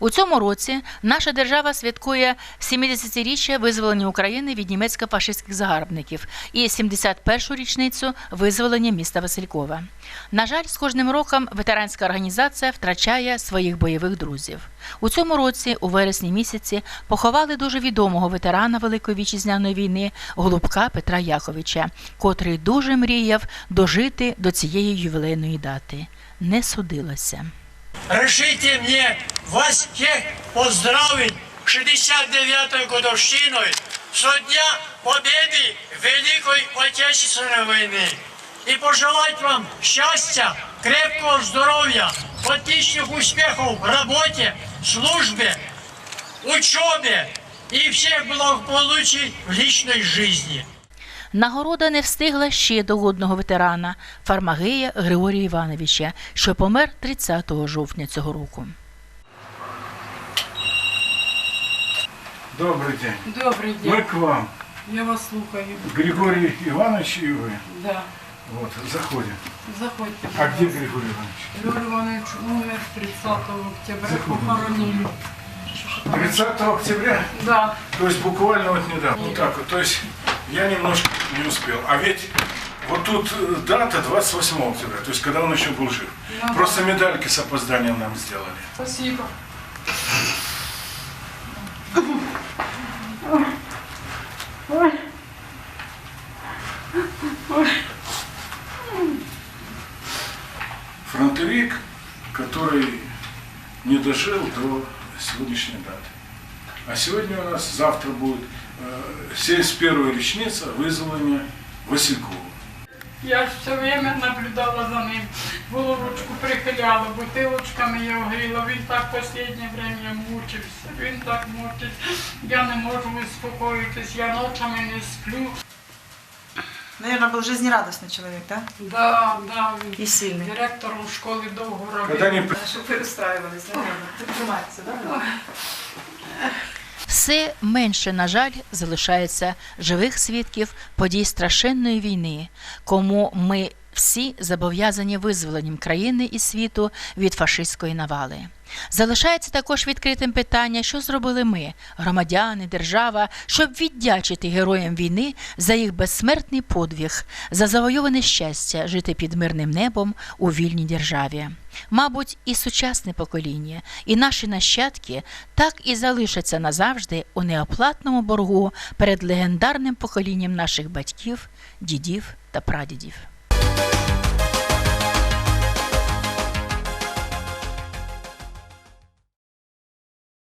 У цьому році наша держава святкує 70-річчя визволення України від німецько-фашистських загарбників і 71-шу річницю визволення міста Василькова. На жаль, з кожним роком ветеранська організація втрачає своїх бойових друзів. У цьому році, у вересні місяці, поховали дуже відомого ветерана Великої вітчизняної війни Голубка Петра Яковича, котрий дуже мріяв дожити до цієї ювілейної дати. Не судилося. Решите мне вас всех поздравить 69-й годовщиной со дня победы Великой Отечественной войны и пожелать вам счастья, крепкого здоровья, отличных успехов в работе, службе, учебе и всех благополучий в личной жизни. Нагорода не встигла ще до одного ветерана Фармагея Григорія Івановича, що помер 30 жовтня цього року. Добрый день. Добрый день. Мы к вам. Я вас слухаю. Григорий Иванович и вы. Да. Вот, заходим. Заходьте. А будь где ласка. Григорий Иванович? Григорий Иванович умер 30 октября. Заходим. Похоронили. 30 октября, Да. то есть буквально вот недавно. Вот так вот, то есть Я немножко не успел. А ведь вот тут э, дата 28 октября, то есть когда он еще был жив. Ну Просто медальки с опозданием нам сделали. Спасибо. Фронтовик, который не дожил до сегодняшней даты. А сегодня у нас, завтра будет э, 71-я речница вызвания Василькова. Я ж все время наблюдала за ним. Головочку прихиляла, бутилочками його гріла. Він так останнє время мучився. Він так мучився. Я не можу успокоїтись, я ночами не сплю. Наверное, был жизнерадостный человек, да? Да, да, И він сильный. директором школи довго Когда робив. не Чтобы вы устраивались, наверное. Тримайтеся, да? Все менше, на жаль, залишається живих свідків подій страшенної війни, кому ми всі зобов'язані визволенням країни і світу від фашистської навали. Залишається також відкритим питання, що зробили ми, громадяни, держава, щоб віддячити героям війни за їх безсмертний подвиг, за завойоване щастя жити під мирним небом у вільній державі. Мабуть, і сучасне покоління, і наші нащадки так і залишаться назавжди у неоплатному боргу перед легендарним поколінням наших батьків, дідів та прадідів.